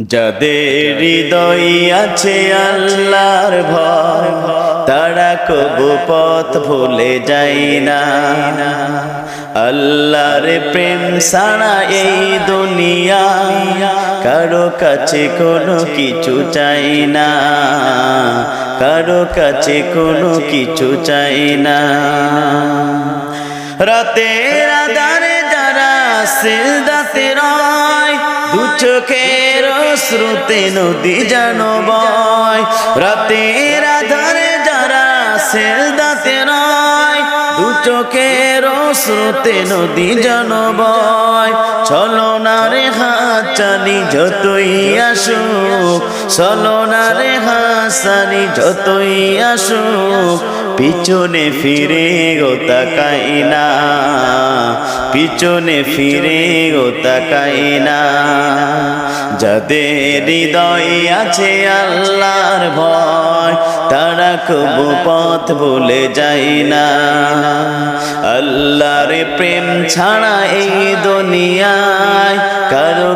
যাদের হৃদয় আছে আল্লাহর ভয়, তারা কবু পথ ভুলে যায় না। আল্লাহর প্রেম সারা এই দুনিয়া কারও কাছে কোনো কিছু চাই না। কারও কাছে কোনো কিছু চাই না। রাতের আধারে যারা সিলদাতে দু চোখের শ্রুতে নদী যেন বয়। রাতের আধারে যারা সিলদাতে রয়, দু চোখের শ্রুতে নদী যেন বয়। চলো না রে হাচানি যতই আসুক চলো না রে হাসানি যতই আসুক পিছনে ফিরে গো তাকাই না, পিছনে ফিরে গো তাকাই না। যাদের হৃদয় আছে আল্লাহর ভয়, তারা খুব পথ বলে যায় না। আল্লাহর প্রেম ছাড়া এই দুনিয়ায়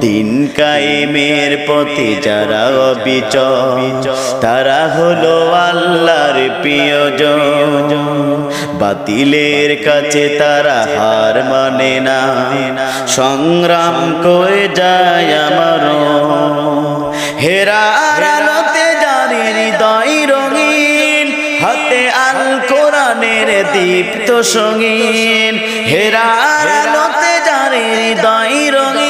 দিন কায়েমের পথে যারা অবিচল, তারা হলো আল্লাহর প্রিয়জন। বাতিলের কাছে তারা হার মানে না। সংগ্রাম করে যায় আমার। হেরার আলোতে জারি হৃদয় রঙিন, হাতে আল কোরআনের দীপ্ত সঙ্গীন। হেরার আলোতে জারি হৃদয় রঙিন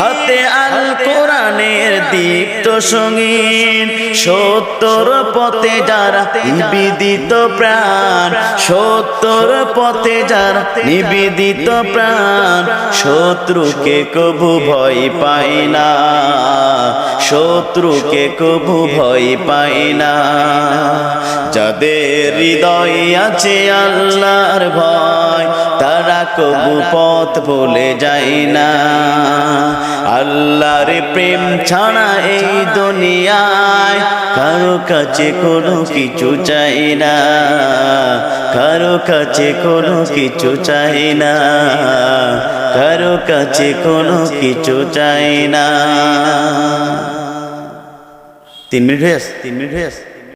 হাতে আল কোরআনের দীপ্ত সঙ্গীন, সত্তর পথে যারা নিবেদিত প্রাণ, সত্তর পথে যারা নিবেদিত প্রাণ, শত্রুকে কবু ভয় পায় না। শত্রুকে কবু ভয় পাই না। যাদের হৃদয় আছে আল্লাহর ভয়, তারা কবু পথ বলে যায় না। আল্লাহর প্রেম ছাড়া এই দুনিয়ায় কাছে কোনো কিছু চাই না। কারও কাছে কোনো কিছু চাই না। কারও কাছে কোনো কিছু চাই না। তিন মিনিট হয়ে আস তিন মিনিট হয়ে আছে